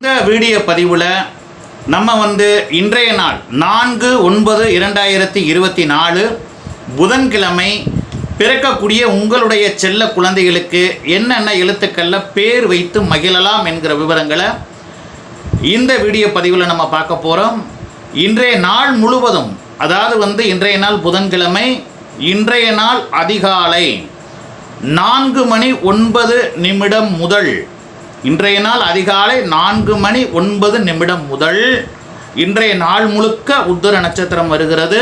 இந்த வீடியோ பதிவில் நம்ம வந்து இன்றைய நாள் நான்கு ஒன்பது இரண்டாயிரத்தி இருபத்தி நாலு புதன்கிழமை பிறக்கக்கூடிய உங்களுடைய செல்ல குழந்தைகளுக்கு என்னென்ன எழுத்துக்களில் பேர் வைத்து மகிழலாம் என்கிற விவரங்களை இந்த வீடியோ பதிவில் நம்ம பார்க்க போகிறோம் இன்றைய நாள் முழுவதும் அதாவது வந்து இன்றைய நாள் புதன்கிழமை இன்றைய நாள் அதிகாலை நான்கு மணி ஒன்பது நிமிடம் முதல் இன்றைய நாள் அதிகாலை நான்கு மணி ஒன்பது நிமிடம் முதல் இன்றைய நாள் முழுக்க உத்தர நட்சத்திரம் வருகிறது.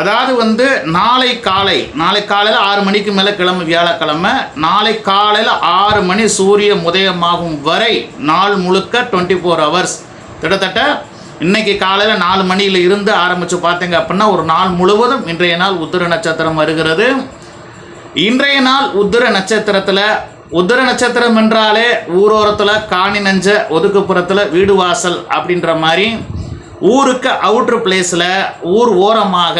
அதாவது வந்து நாளை காலை நாளை காலையில் ஆறு மணிக்கு மேலே கிளம்பு வியாழக்கிழமை. நாளை காலையில் ஆறு மணி சூரிய உதயமாகும் வரை நாள் முழுக்க டுவெண்ட்டி ஃபோர் ஹவர்ஸ் கிட்டத்தட்ட இன்றைக்கி காலையில் நாலு மணியில் இருந்து ஆரம்பித்து பார்த்தீங்க அப்படின்னா ஒரு நாள் முழுவதும் இன்றைய நாள் உத்திர நட்சத்திரம் வருகிறது. இன்றைய நாள் உத்திர நட்சத்திரத்தில் உத்தர நட்சத்திரம் என்றாலே ஊரோரத்தில் காணி நஞ்ச ஒதுக்குப்புறத்தில் வீடு வாசல் அப்படின்ற மாதிரி ஊருக்கு அவுட்ரு பிளேஸில் ஊர் ஓரமாக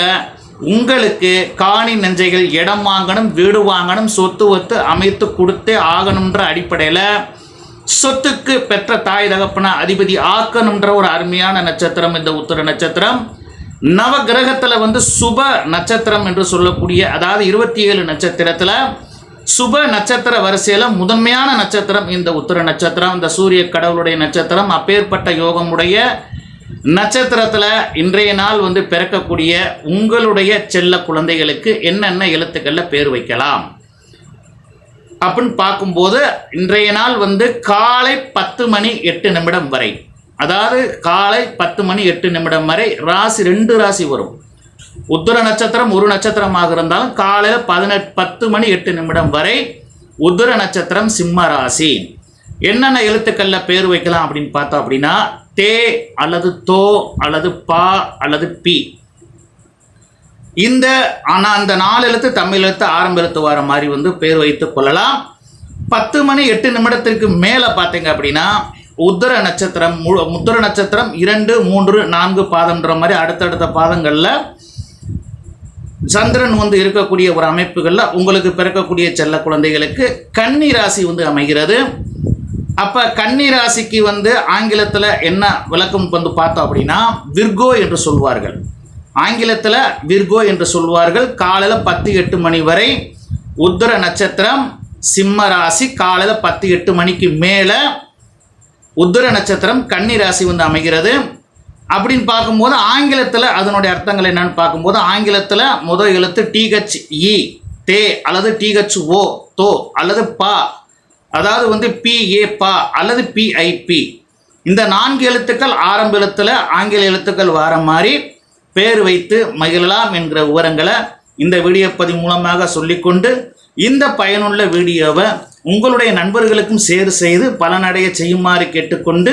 உங்களுக்கு காணி நஞ்சைகள் இடம் வாங்கணும் வீடு வாங்கணும் சொத்து ஒத்து அமைத்து கொடுத்தே ஆகணுன்ற அடிப்படையில் சொத்துக்கு பெற்ற தாய் தகப்பன அதிபதி ஆக்கணுன்ற ஒரு அருமையான நட்சத்திரம் இந்த உத்தர நட்சத்திரம். நவ கிரகத்தில் வந்து சுப நட்சத்திரம் என்று சொல்லக்கூடிய அதாவது இருபத்தி ஏழு நட்சத்திரத்தில் சுப நட்சத்திர வரிசையில் முதன்மையான நட்சத்திரம் இந்த உத்திர நட்சத்திரம் இந்த சூரிய கடவுளுடைய நட்சத்திரம். அப்பேற்பட்ட யோகமுடைய நட்சத்திரத்தில் இன்றைய நாள் வந்து பிறக்கக்கூடிய உங்களுடைய செல்ல குழந்தைகளுக்கு என்னென்ன எழுத்துக்களில் பேர் வைக்கலாம். அப்படின்னு பார்க்கும்போது இன்றைய நாள் வந்து காலை பத்து மணி எட்டு நிமிடம் வரை. அதாவது காலை பத்து மணி எட்டு நிமிடம் வரை ராசி ரெண்டு ராசி வரும். உத்தர நட்சத்திரம் ஒரு நட்சத்திரமாக இருந்தாலும் காலையில் பதினெட்டு பத்து மணி எட்டு நிமிடம் வரை உத்தர நட்சத்திரம் சிம்ம ராசி. என்னென்ன எழுத்துக்களில் பேர் வைக்கலாம் அப்படின்னு பார்த்தோம் அப்படின்னா தே அல்லது தோ அல்லது பா அல்லது பி. இந்த ஆனால் அந்த நாலு எழுத்து தமிழ் எழுத்து ஆரம்ப எழுத்து வர மாதிரி வந்து பேர் வைத்து கொள்ளலாம். பத்து மணி எட்டு நிமிடத்திற்கு மேலே பார்த்தீங்க அப்படின்னா உத்தர நட்சத்திரம் முழு உத்தர நட்சத்திரம் இரண்டு மூன்று நான்கு பாதம்ன்ற மாதிரி அடுத்தடுத்த பாதங்களில் சந்திரன் வந்து இருக்கக்கூடிய ஒரு அமைப்புகளில் உங்களுக்கு பிறக்கக்கூடிய செல்ல குழந்தைகளுக்கு கன்னி ராசி வந்து அமைகிறது. அப்போ கன்னி ராசிக்கு வந்து ஆங்கிலத்தில் என்ன விளக்கம் வந்து பார்த்தோம் அப்படின்னா விர்கோ என்று சொல்வார்கள். ஆங்கிலத்தில் விர்கோ என்று சொல்வார்கள். காலையில் பத்து எட்டு மணி வரை உத்தர நட்சத்திரம் சிம்ம ராசி. காலையில் பத்து எட்டு மணிக்கு மேலே உத்தர நட்சத்திரம் கன்னி ராசி வந்து அமைகிறது. அப்படின்னு பார்க்கும்போது ஆங்கிலத்தில் அதனுடைய அர்த்தங்கள் என்னன்னு பார்க்கும்போது ஆங்கிலத்தில் முதல் எழுத்து டிஹெச் இ தே அல்லது டிஹெச் ஓ தோ அல்லது பா. அதாவது வந்து பிஏ பா அல்லது பிஐபி இந்த நான்கு எழுத்துக்கள் ஆரம்ப எழுத்தில் ஆங்கில எழுத்துக்கள் வர மாதிரி பேர் வைத்து மகிழலாம் என்கிற விவரங்களை இந்த வீடியோ பதிவு மூலமாக சொல்லிக்கொண்டு இந்த பயனுள்ள வீடியோவை உங்களுடைய நண்பர்களுக்கும் சேர் செய்து பலனடைய செய்யுமாறு கேட்டுக்கொண்டு